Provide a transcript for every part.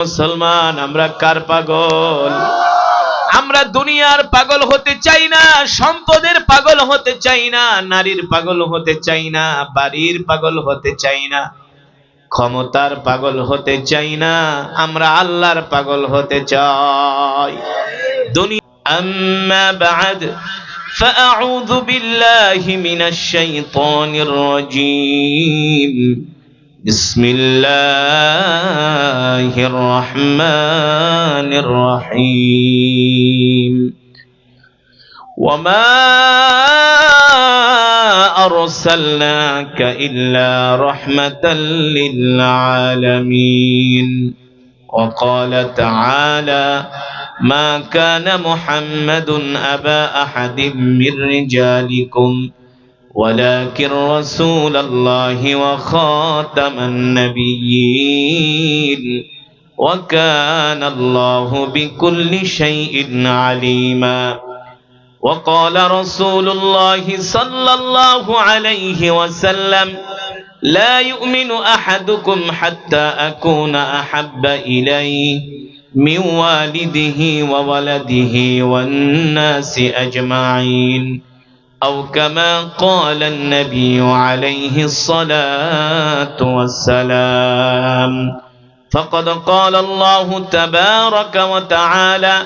মুসলমান আমরা কার পাগল আমরা দুনিয়ার পাগল হতে চাই না সম্পদের পাগল হতে চাই না নারীর পাগল হতে চাই না বাড়ির পাগল হতে চাই না ক্ষমতার পাগল হতে চাই না আমরা আল্লাহর পাগল হতে চাই দুনিয়া আম্মা বাদ فأعوذ بالله من الشيطان الرجيم بسم الله الرحمن الرحيم. وما أرسلناك إلا رحمة للعالمين. وقال تعالى ما كان محمد أبا أحد من رجالكم ولكن رسول الله وخاتم النبيين وكان الله بكل شيء عليما. وقال رسول الله صلى الله عليه وسلم لا يؤمن أحدكم حتى أكون أحب إليه من والده وولده والناس أجمعين. أو كما قال النبي عليه الصلاة والسلام. فقد قال الله تبارك وتعالى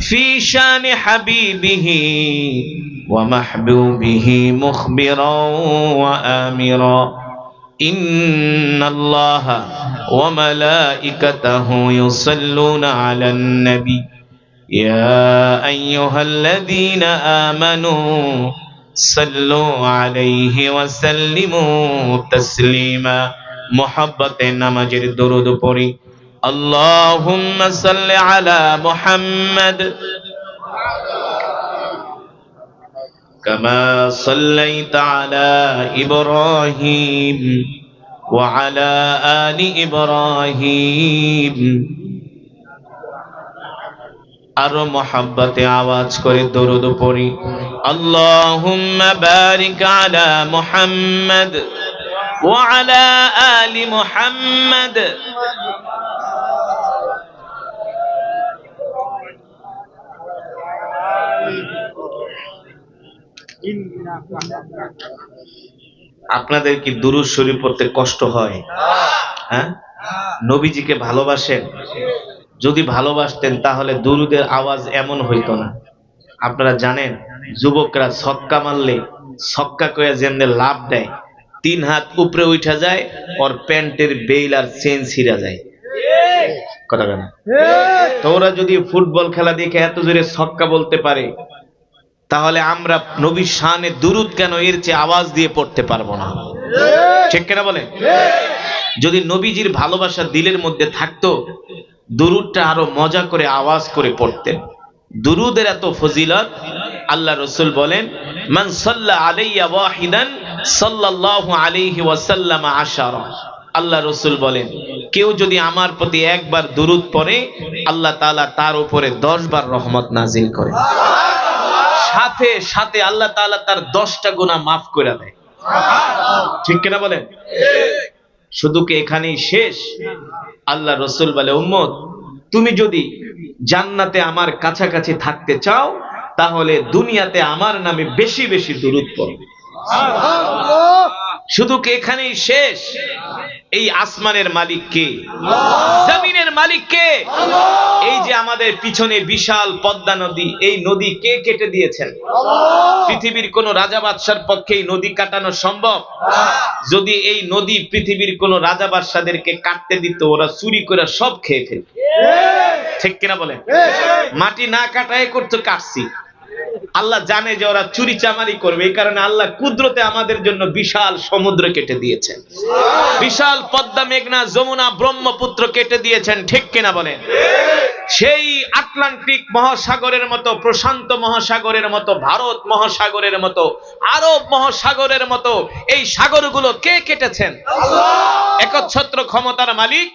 في شان حبيبه ومحبوبه مخبرا وآمرا. إن الله وملائكته يصلون على النبي. يا أيها الذين آمنوا صلوا عليه وسلموا تسليما. محبة নামাজের درود پوری. اللهم صل على محمد. كما صليت على إبراهيم وعلى آل إبراهيم. আরও মহাব্বতে আওয়াজ করে দরুদ পড়ি। আল্লাহুম্মা বারিক আলা মুহাম্মদ ওয়া আলা আলি মুহাম্মদ। আপনাদের কি দুরুদ শরীফ পড়তে কষ্ট হয়? হ্যাঁ? নবীজিকে ভালোবাসেন? যদি ভালোবাসতেন, তাহলে দুরুদের আওয়াজ এমন হইতো না। আপনারা জানেন, যুবকরা ছক্কা মারলে, ছক্কা কয়ে যেমনি লাভ দেয়, তিন হাত উপরে উঠা যায়, ওর প্যান্টের বেইল আর চেন ছিঁড়া যায়। তোরা যদি ফুটবল খেলা দেখে এত জোরে ছক্কা বলতে পারে, তাহলে আমরা নবী শানে দুরুদ কেন এর চেয়ে আওয়াজ দিয়ে পড়তে পারব না? ঠিক কেনা বলেন? যদি নবীজির ভালোবাসা দিলের মধ্যে থাকতো দুরুদটা আরও মজা করে আওয়াজ করে পড়তেন। দুরুদের এত ফজিলত, আল্লাহ রসুল বলেন, মান সাল্লা আল্লাহ রসুল বলেন, কেউ যদি আমার প্রতি একবার দুরুদ পড়ে, আল্লাহ তাআলা তার উপরে দশ বার রহমত নাজিল করে। সাথে সাথে আল্লাহ তাআলা তার দশটা গুনাহ মাফ করে দেয়। ঠিক কিনা বলেন? শুধু কি এখানেই শেষ? আল্লাহ রসুল বলে, উম্মত, তুমি যদি জান্নাতে আমার কাছাকাছি থাকতে চাও, তাহলে দুনিয়াতে আমার নামে বেশি বেশি দূরত্ব শুধু কি এখানেই শেষ? এই আসমানের মালিক কে? জমিনের মালিক কে? এই যে আমাদের পিছনে বিশাল পদ্মা নদী এই নদী কে কেটে দিয়েছেন? পৃথিবীর কোন রাজা বাদশার পক্ষে এই নদী কাটানো সম্ভব? যদি এই নদী পৃথিবীর কোন রাজা বাদশাদেরকে কাটতে দিত ওরা চুরি করে সব খেয়ে ফেলত। ঠিক। কিনা বলে মাটি না কাটায় করতো কাটছি। আল্লাহ জানে যে ওরা চুরি চামারি করবে। এই কারণে আল্লাহ কুদরতে আমাদের জন্য বিশাল সমুদ্র কেটে দিয়েছেন। বিশাল পদ্মা মেঘনা যমুনা ব্রহ্মপুত্র কেটে দিয়েছেন। ঠিক কিনা বলেন? সেই আটলান্টিক মহাসাগরের মতো প্রশান্ত মহাসাগরের মতো ভারত মহাসাগরের মতো আরব মহাসাগরের মতো এই সাগরগুলো কে কেটেছেন? একচ্ছত্র ক্ষমতার মালিক?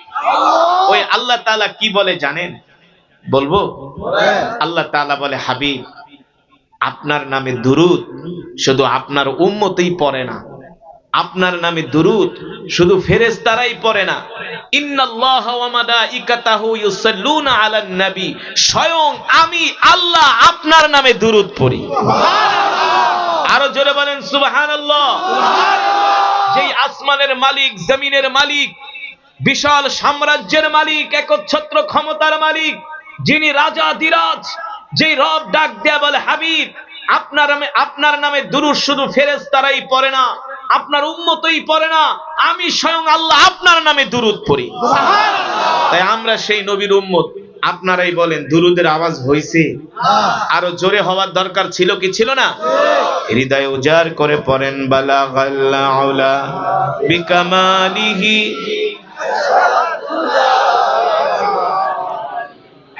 ওই আল্লাহ তাআলা কি বলে জানেন? বলব? আল্লাহ তাআলা বলে হাবিব। আপনার নামে দুরুদ শুধু আপনার উম্মতেই পড়ে না। আপনার নামে দুরুদ শুধু পড়ে না। স্বয়ং আমি আল্লাহ আপনার নামে দুরুদ পড়ি। আরও জোরে বলেন সুবহানাল্লাহ। যেই আসমানের মালিক জমিনের মালিক বিশাল সাম্রাজ্যের মালিক একচ্ছত্র ক্ষমতার মালিক যিনি রাজা দিরাজ যেই রব ডাক দেয়া বলে হাবিব আপনার নামে আপনার নামে দুরুদ শুধু ফেরেশতারাই পড়ে না আপনার উম্মতই পড়ে না আমি স্বয়ং আল্লাহ আপনার নামে দুরুদ পড়ি। তাই আমরা সেই নবীর উম্মত আপনারাই বলেন দুরুদের আওয়াজ হইছে? আরও জোরে হওয়ার দরকার ছিল কি ছিল না? হৃদয় উজাড় করে পড়েন বালা বিকামালিহি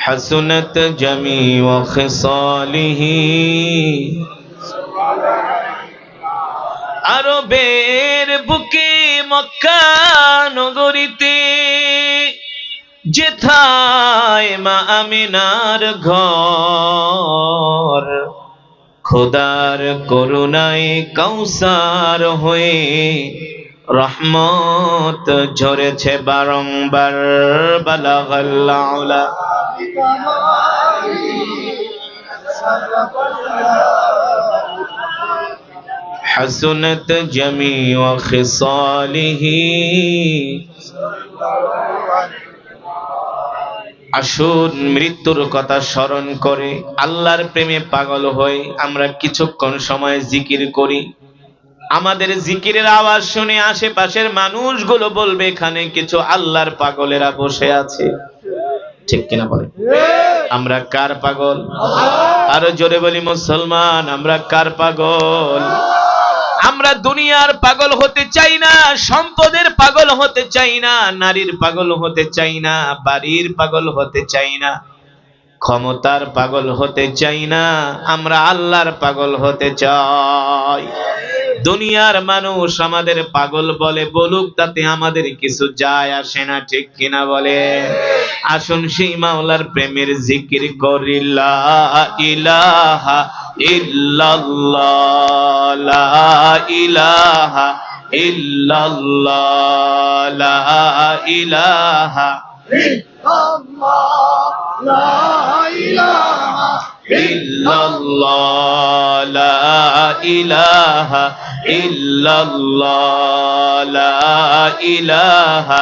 حسنت جميع خصاله আরবের বুকে মক্কা নগরীতে যেথায় মা আমিনার ঘর খোদার করুণায় কৌসার হয়ে রহমত ঝরেছে বারংবার বালাগাল্লাউলা حسنت جميع خصاله আসুন মৃত্যুর কথা স্মরণ করে আল্লাহর প্রেমে পাগল হয়ে আমরা কিছুক্ষণ সময় জিকির করি আমাদের জিকিরের আওয়াজ শুনে আশেপাশের মানুষগুলো বলবে এখানে কিছু আল্লাহর পাগলেরা বসে আছে ঠিক কিনা বলে? আমরা কার পাগল? আরও জোরে বলি মুসলমান, আমরা কার পাগল? আমরা দুনিয়ার পাগল হতে চাই না, সম্পদের পাগল হতে চাই না, নারীর পাগল হতে চাই না, বাড়ির পাগল হতে চাই না, ক্ষমতার পাগল হতে চাই না, আমরা আল্লাহর পাগল হতে চাই। দুনিয়ার মানুষ আমাদের পাগল বলে বলুক, তাতে আমাদের কিছু যায় আসে না, ঠিক কিনা বলে? আসুন সেই মাওলার প্রেমের জিকির করিলা ইলাহা ইল্লাল্লাহ, লা ইলাহা ইল্লাল্লাহ, লা ইলাহা ইল্লাল্লাহ, লা ইলাহা লা ইলাহা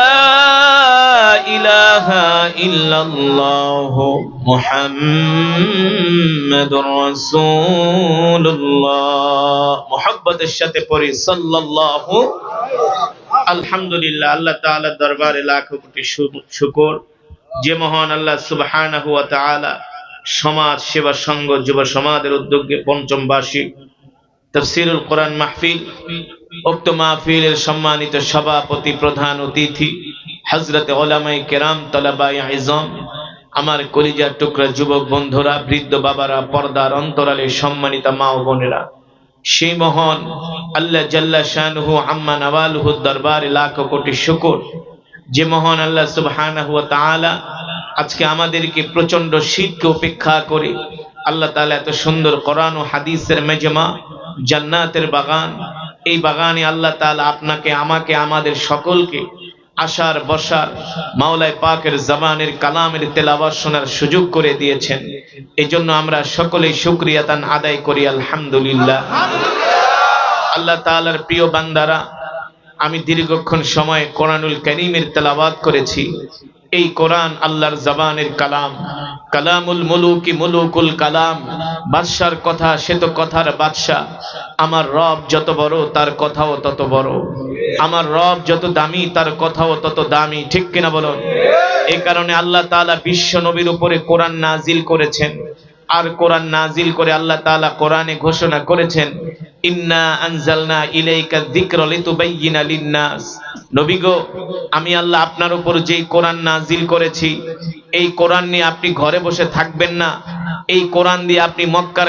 ইলাহা ইল্লাল্লাহ মুহাম্মাদুর সাথে পড়ি, সাল্লাল্লাহু আলহামদুলিল্লাহ, আল্লাহ তাআলার দরবারে লাখো কোটি শুকর। যে মহান আল্লাহ সুবহানাহু সমাজ সেবা সংঘ, যুব সমাজের উদ্যোগে পঞ্চম বার্ষিক তফসিরুল কোরআন মাহফিল, উক্ত মাহফিলের সম্মানিত সভাপতি প্রধান অতিথি হজরতে ওলামাই কেরাম তলাবাই আইজম আমার কলিজার টুকরা যুবক বন্ধুরা, বৃদ্ধ বাবারা, পর্দার অন্তরালে সম্মানিত মা ও বোনেরা। সেই মহান আল্লাহ জাল্লা শাহু আম্মা নওয়ালহু দরবারে লাখ কোটি শুকর। যে মহান আল্লাহ সুবহানাহু আজকে আমাদেরকে প্রচণ্ড শীতকে উপেক্ষা করে আল্লাহ তাআলা এত সুন্দর কোরআন ও হাদিসের মেজমা, জান্নাতের বাগান, এই বাগানে আল্লাহ তাআলা আপনাকে, আমাকে, আমাদের সকলকে আসার বসার মাওলায় পাকের জবানের কালামের তেলাওয়াত শোনার সুযোগ করে দিয়েছেন। এই জন্য আমরা সকলেই শুক্রিয়াতান আদায় করি, আলহামদুলিল্লাহ। আল্লাহ তাআলার প্রিয় বান্দারা, আমি দীর্ঘক্ষণ সময় কোরআনুল করিমের তেলাবাদ করেছি। এই কোরআন আল্লাহর জবানের কালাম। কালামুল মুলুকি মুলুকুল কালাম। বাদশার কথা, সে তো কথার বাদশাহ। আমার রব যত বড়, তার কথাও তত বড়। আমার রব যত দামি, তার কথাও তত দামি। ঠিক কিনা বলুন? এই কারণে আল্লাহ তাআলা বিশ্ব নবীর উপরে কোরআন নাজিল করেছেন। আর কোরআন নাজিল করে আল্লাহ তাআলা কোরআনে ঘোষণা করেছেন, ইন্না আনজালনা ইলাইকা যিকরা লিতুবাইয়িনা লিন-নাস। নবী আমি আল্লাহ আপনার উপর যেই কোরআন নাজিল করেছি, এই কোরআন নিয়ে আপনি ঘরে বসে থাকবেন না। এই কোরআন দিয়ে আপনি মক্কার